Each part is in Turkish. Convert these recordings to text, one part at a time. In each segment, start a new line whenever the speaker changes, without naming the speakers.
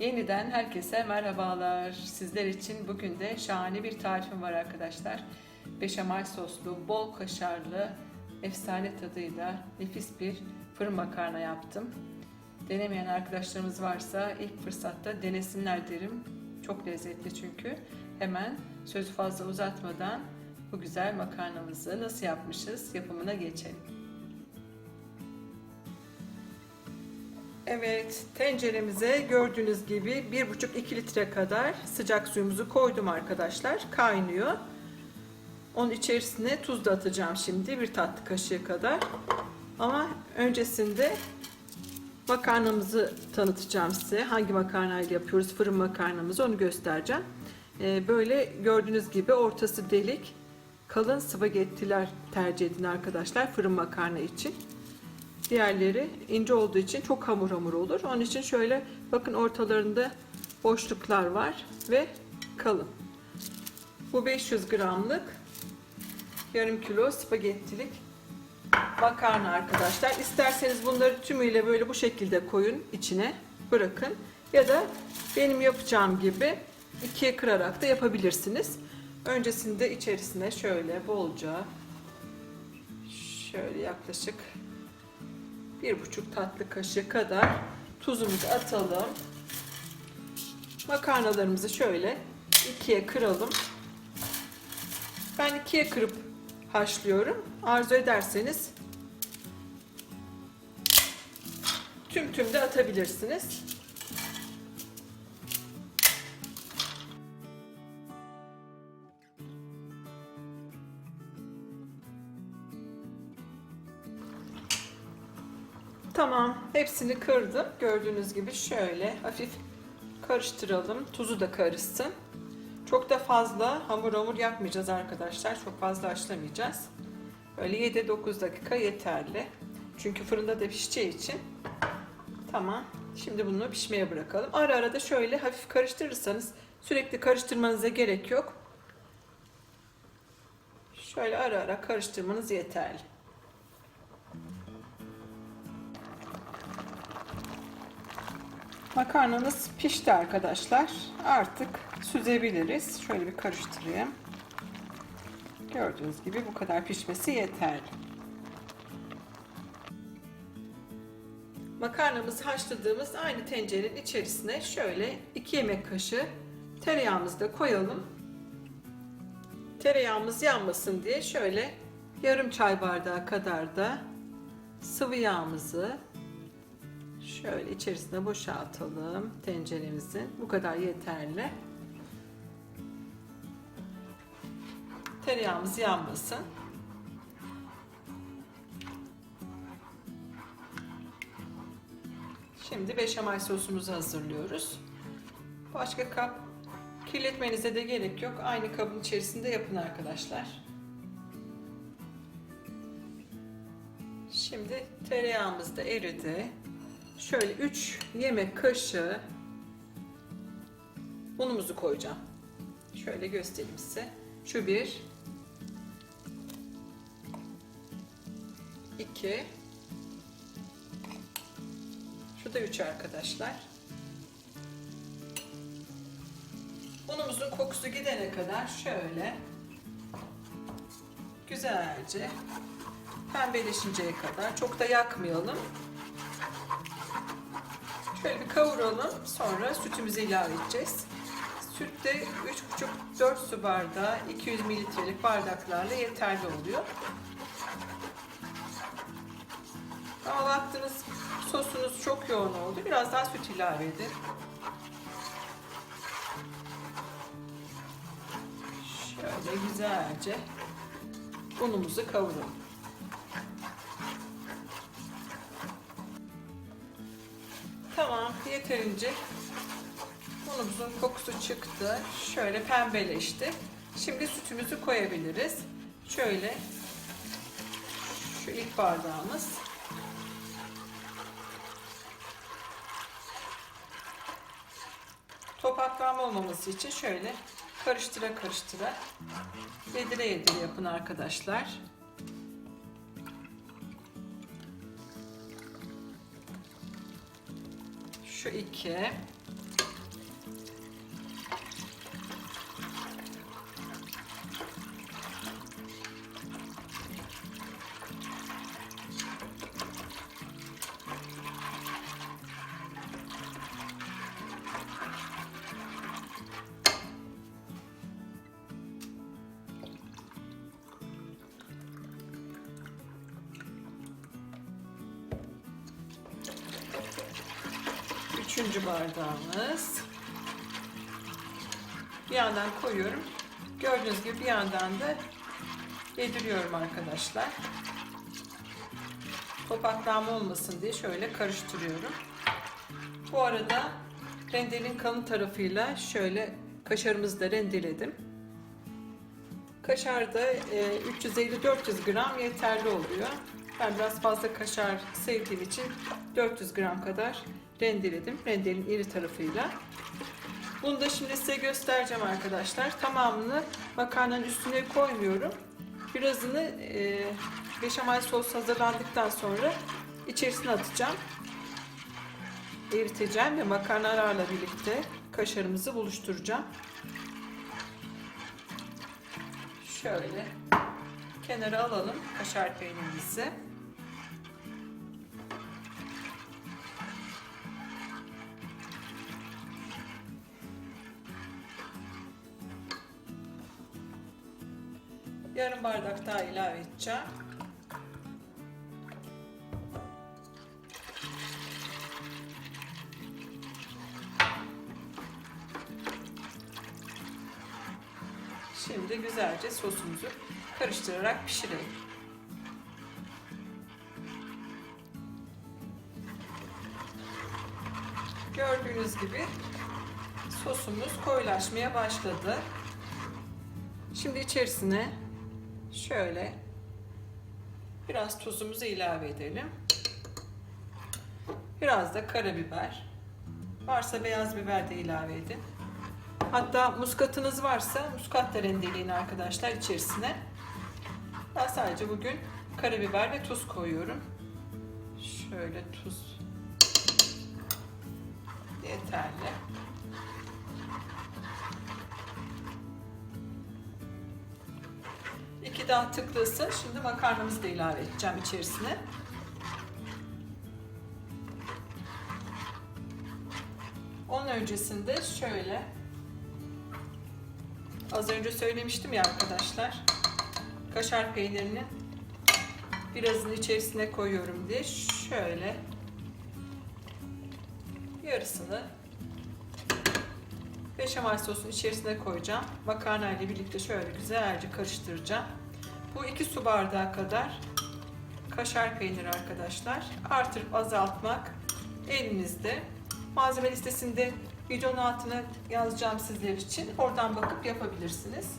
Yeniden herkese merhabalar. Sizler için bugün de şahane bir tarifim var arkadaşlar. Beşamel soslu, bol kaşarlı, efsane tadıyla nefis bir fırın makarna yaptım. Denemeyen arkadaşlarımız varsa ilk fırsatta denesinler derim. Çok lezzetli çünkü. Hemen sözü fazla uzatmadan bu güzel makarnamızı nasıl yapmışız yapımına geçelim. Evet, tenceremize gördüğünüz gibi 1,5-2 litre kadar sıcak suyumuzu koydum arkadaşlar. Kaynıyor. Onun içerisine tuz da atacağım şimdi bir tatlı kaşığı kadar. Ama öncesinde makarnamızı tanıtacağım size. Hangi makarnayla yapıyoruz fırın makarnamızı onu göstereceğim. Ee, böyle gördüğünüz gibi ortası delik kalın spagettiler tercih edin arkadaşlar fırın makarna için. Diğerleri ince olduğu için çok hamur hamur olur. Onun için şöyle bakın ortalarında boşluklar var ve kalın. Bu 500 gramlık yarım kilo spagettilik makarna arkadaşlar. İsterseniz bunları tümüyle böyle bu şekilde koyun içine bırakın. Ya da benim yapacağım gibi ikiye kırarak da yapabilirsiniz. Öncesinde içerisine şöyle bolca şöyle yaklaşık bir buçuk tatlı kaşığı kadar tuzumuzu atalım. Makarnalarımızı şöyle ikiye kıralım. Ben ikiye kırıp haşlıyorum. Arzu ederseniz tüm tüm de atabilirsiniz. Tamam, hepsini kırdım. Gördüğünüz gibi şöyle hafif karıştıralım. Tuzu da karışsın. Çok da fazla hamur hamur yapmayacağız arkadaşlar. Çok fazla haşlamayacağız. Böyle 7-9 dakika yeterli. Çünkü fırında da pişeceği için. Tamam. Şimdi bunu pişmeye bırakalım. Ara ara da şöyle hafif karıştırırsanız sürekli karıştırmanıza gerek yok. Şöyle ara ara karıştırmanız yeterli. Makarnamız pişti arkadaşlar. Artık süzebiliriz. Şöyle bir karıştırayım. Gördüğünüz gibi bu kadar pişmesi yeterli. Makarnamızı haşladığımız aynı tencerenin içerisine şöyle 2 yemek kaşığı tereyağımızı da koyalım. Tereyağımız yanmasın diye şöyle yarım çay bardağı kadar da sıvı yağımızı Şöyle içerisine boşaltalım tenceremizin. Bu kadar yeterli. Tereyağımız yanmasın. Şimdi beşamel sosumuzu hazırlıyoruz. Başka kap kirletmenize de gerek yok. Aynı kabın içerisinde yapın arkadaşlar. Şimdi tereyağımız da eridi. Şöyle 3 yemek kaşığı unumuzu koyacağım. Şöyle göstereyim size. Şu bir, iki, şu da üç arkadaşlar. Unumuzun kokusu gidene kadar şöyle güzelce pembeleşinceye kadar çok da yakmayalım. Şöyle bir kavuralım. Sonra sütümüzü ilave edeceğiz. Süt de 3,5-4 su bardağı 200 mililitrelik bardaklarla yeterli oluyor. Ama baktınız sosunuz çok yoğun oldu. Biraz daha süt ilave edin. Şöyle güzelce unumuzu kavuralım. Tamam, yeterince unumuzun kokusu çıktı. Şöyle pembeleşti. Şimdi sütümüzü koyabiliriz. Şöyle şu ilk bardağımız. Topaklanma olmaması için şöyle karıştıra karıştıra yedire yedire yapın arkadaşlar. Şu iki. Üçüncü bardağımız. Bir yandan koyuyorum. Gördüğünüz gibi bir yandan da yediriyorum arkadaşlar. Topaklanma olmasın diye şöyle karıştırıyorum. Bu arada rendelin kalın tarafıyla şöyle kaşarımızı da rendeledim. Kaşar da e, 350-400 gram yeterli oluyor. Ben biraz fazla kaşar sevdiğim için 400 gram kadar rendeledim. Rendelin iri tarafıyla. Bunu da şimdi size göstereceğim arkadaşlar. Tamamını makarnanın üstüne koymuyorum. Birazını e, beşamel sos hazırlandıktan sonra içerisine atacağım. Eriteceğim ve makarnalarla birlikte kaşarımızı buluşturacağım. Şöyle kenara alalım kaşar peynirimizi. Bardak daha ilave edeceğim. Şimdi güzelce sosumuzu karıştırarak pişirelim. Gördüğünüz gibi sosumuz koyulaşmaya başladı. Şimdi içerisine şöyle biraz tuzumuzu ilave edelim. Biraz da karabiber. Varsa beyaz biber de ilave edin. Hatta muskatınız varsa muskat da rendeleyin arkadaşlar içerisine. Ben sadece bugün karabiber ve tuz koyuyorum. Şöyle tuz yeterli. İki daha tıklasın. Şimdi makarnamızı da ilave edeceğim içerisine. Onun öncesinde şöyle az önce söylemiştim ya arkadaşlar kaşar peynirini birazını içerisine koyuyorum diye şöyle yarısını beşamel sosun içerisine koyacağım. Makarna ile birlikte şöyle güzelce karıştıracağım. Bu iki su bardağı kadar kaşar peyniri arkadaşlar. Artırıp azaltmak elinizde. Malzeme listesinde videonun altına yazacağım sizler için. Oradan bakıp yapabilirsiniz.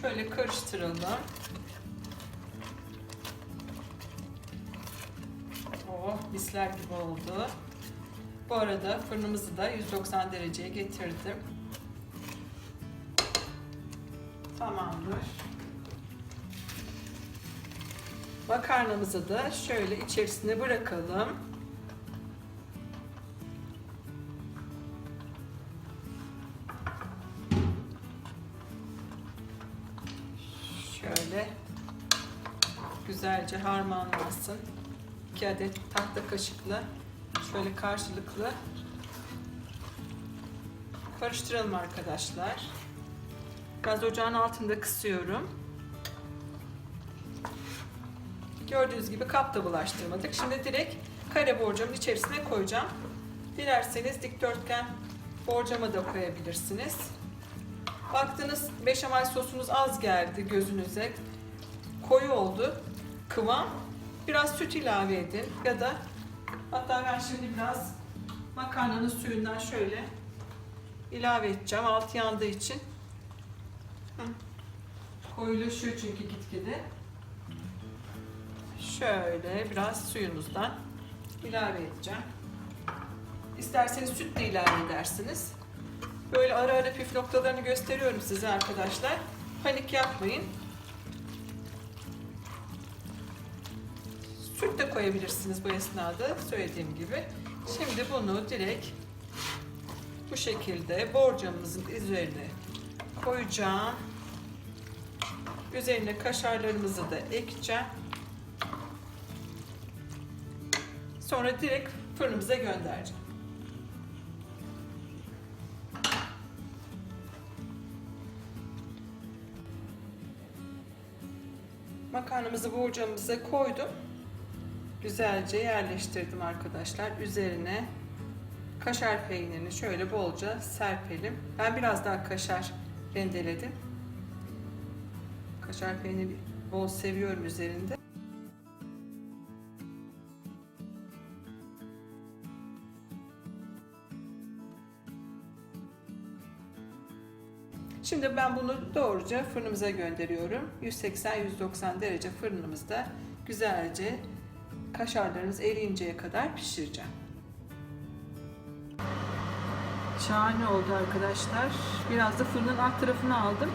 Şöyle karıştıralım. Oh misler gibi oldu. Bu arada fırınımızı da 190 dereceye getirdim. Tamamdır. Makarnamızı da şöyle içerisine bırakalım. Şöyle güzelce harmanlansın. 2 adet tahta kaşıkla şöyle karşılıklı karıştıralım arkadaşlar. Gaz ocağın altında kısıyorum. Gördüğünüz gibi kapta bulaştırmadık. Şimdi direkt kare borcamın içerisine koyacağım. Dilerseniz dikdörtgen borcama da koyabilirsiniz. Baktınız beşamel sosunuz az geldi gözünüze. Koyu oldu kıvam. Biraz süt ilave edin ya da hatta ben şimdi biraz makarnanın suyundan şöyle ilave edeceğim. Altı yandığı için. Hı. Çünkü gitgide. Şöyle biraz suyumuzdan ilave edeceğim. İsterseniz süt de ilave edersiniz. Böyle ara ara püf noktalarını gösteriyorum size arkadaşlar. Panik yapmayın. Süt de koyabilirsiniz bu esnada söylediğim gibi. Şimdi bunu direkt bu şekilde borcamımızın üzerine koyacağım. Üzerine kaşarlarımızı da ekeceğim. Sonra direkt fırınımıza göndereceğim. Makarnamızı borcamıza koydum. Güzelce yerleştirdim arkadaşlar. Üzerine Kaşar peynirini şöyle bolca serpelim. Ben biraz daha kaşar rendeledim. Kaşar peyniri bol seviyorum üzerinde. Ben bunu doğruca fırınımıza gönderiyorum. 180-190 derece fırınımızda güzelce kaşarlarımız eriyinceye kadar pişireceğim. Şahane oldu arkadaşlar. Biraz da fırının alt tarafını aldım.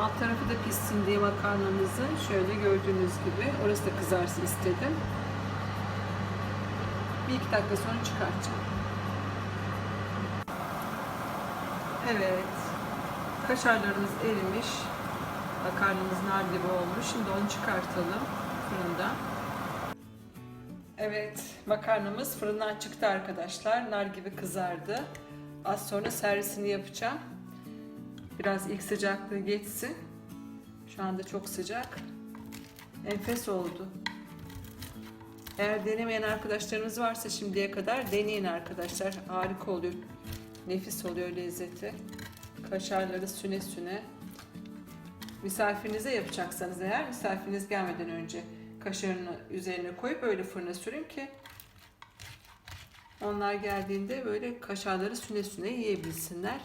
Alt tarafı da pişsin diye makarnamızın şöyle gördüğünüz gibi orası da kızarsın istedim. Bir iki dakika sonra çıkartacağım. Evet. Kaşarlarımız erimiş. Makarnamız nar gibi olmuş. Şimdi onu çıkartalım fırından. Evet, makarnamız fırından çıktı arkadaşlar. Nar gibi kızardı. Az sonra servisini yapacağım. Biraz ilk sıcaklığı geçsin. Şu anda çok sıcak. Enfes oldu. Eğer denemeyen arkadaşlarınız varsa şimdiye kadar deneyin arkadaşlar. Harika oluyor. Nefis oluyor lezzeti. Kaşarları süne süne. Misafirinize yapacaksanız eğer misafiriniz gelmeden önce kaşarını üzerine koyup öyle fırına sürün ki onlar geldiğinde böyle kaşarları süne süne yiyebilsinler.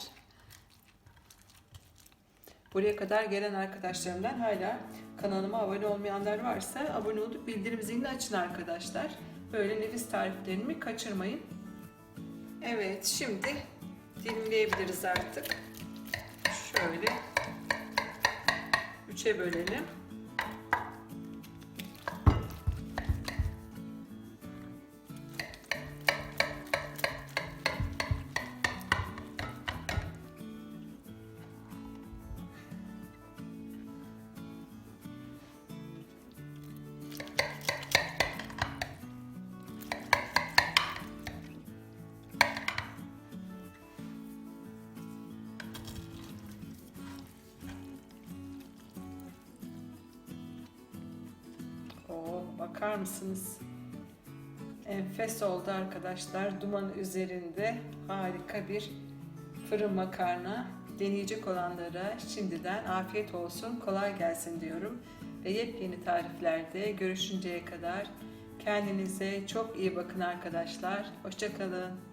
Buraya kadar gelen arkadaşlarımdan hala kanalıma abone olmayanlar varsa abone olup bildirim zilini açın arkadaşlar. Böyle nefis tariflerimi kaçırmayın. Evet şimdi dilimleyebiliriz artık. Şöyle üçe bölelim. Bakar mısınız? Enfes oldu arkadaşlar. Duman üzerinde harika bir fırın makarna. Deneyecek olanlara şimdiden afiyet olsun, kolay gelsin diyorum. Ve yepyeni tariflerde görüşünceye kadar kendinize çok iyi bakın arkadaşlar. Hoşçakalın.